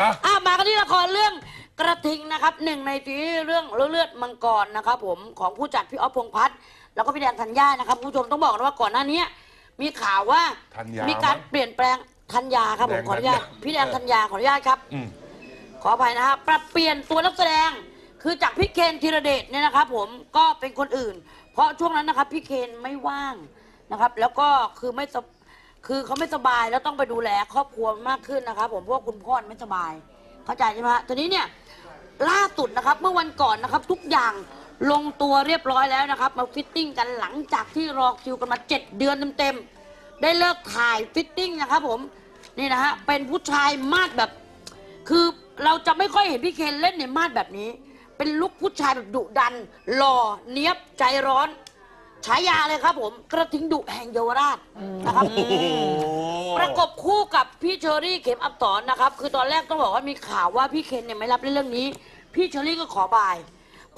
อะ อะมากันที่ละครเรื่องกระทิงนะครับหนึ่งในซีรีส์เรื่องเลือดมังกรนะครับผมของผู้จัดพี่อ๊อฟพงษ์พัฒน์แล้วก็พี่แดงธัญญานะครับคุณผู้ชมต้องบอกนะว่าก่อนหน้านี้มีข่าวว่าธัญญามีการเปลี่ยนแปลงธัญญาครับผมแดงขออนุญาตธัญญา พี่แดงธัญญาขออนุญาตครับ อืม ขออภัยนะครับปรับเปลี่ยนตัวนักแสดงคือจากพี่เคนธีรเดชเนี่ยนะครับ ผมก็เป็นคนอื่น เพราะช่วงนั้นนะครับพี่เคนไม่ว่างนะครับ แล้วก็คือไม่สบ คือเขาไม่สบายแล้วต้องไปดูแลครอบครัวมากขึ้นนะครับผมเพราะว่าคุณพ่อไม่สบาย เข้าใจใช่ไหมฮะทีนี้เนี่ยล่าสุดนะครับเมื่อวันก่อนนะครับ ทุกอย่างลงตัวเรียบร้อยแล้วนะครับ มาฟิตติ้งกันหลังจากที่รอคิวกันมาเจ็ดเดือนเต็มๆได้เลิกถ่ายฟิตติ้งนะครับผมนี่นะฮะเป็นผู้ชายมาดแบบ คือเราจะไม่ค่อยเห็นพี่เคนเล่นในมาดแบบนี้ เป็นลุคผู้ชายแบบดุดันหล่อเนี้ยบใจร้อน ฉายาเลยครับผม กระทิงดุแห่งเยาวราชนะครับโอ้โหประกบคู่กับพี่เชอรี่เข็มอับสอนนะครับ คือตอนแรกต้องบอกว่ามีข่าวว่าพี่เคนเนี่ยไม่รับเล่นเรื่องนี้ พี่เชอรี่ก็ขอบาย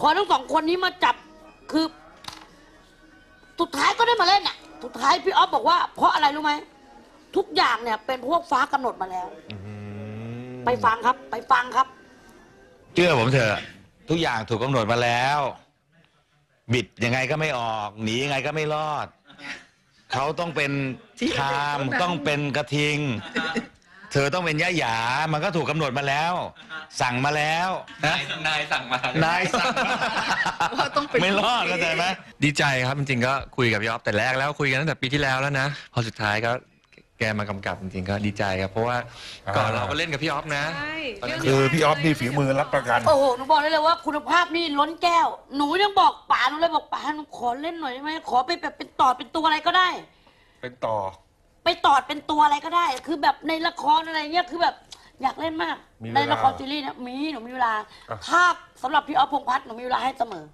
ขอทั้งสองคนนี้มาจับคือ สุดท้ายก็ได้มาเล่นอะสุดท้ายพี่ออฟบอกว่า เพราะอะไรรู้ไหมทุกอย่างเนี่ยเป็นพวกฟ้ากำหนดมาแล้วอืมไปฟังครับ ไปฟังครับ เชื่อผมเถอะ ทุกอย่างถูกกำหนดมาแล้ว บิดยังไงก็ไม่ออก หนียังไงก็ไม่รอด เขาต้องเป็นคามต้องเป็นกระทิง เธอต้องเป็นยะหยา มันก็ถูกกำหนดมาแล้ว สั่งมาแล้วนะนายสั่งมานายสั่งมาว่าต้องเป็นไม่รอดเข้าใจไหมดีใจครับจริงๆก็คุยกับพี่อ๊อฟแต่แรกแล้วคุยกันตั้งแต่ปีที่แล้วแล้วนะพอสุดท้ายก็แกมากำกับจริงๆก็ดีใจครับเพราะว่าก่อนเราก็เล่นกับพี่อ๊อฟนะ ใช่ตอนนั้นคือพี่ออฟนี่ฝีมือรับประกัน โอ้โหหนูบอกได้เลยว่าคุณภาพนี่ล้นแก้ว หนูยังบอกป๋าหนูเลยบอกป๋าหนูขอเล่นหน่อยได้ไหมขอไปแบบเป็นตอดเป็นตัวอะไรก็ได้ เป็นต่อ ไปตอดเป็นตัวอะไรก็ได้ คือแบบในละครอะไรเงี้ยคือแบบอยากเล่นมาก มีเวลาในละครซีรีส์เนะมีหนูมีเวลา อะ ถ้าสำหรับพี่ออฟพงษ์พัฒน์หนูมีเวลาให้เสมอ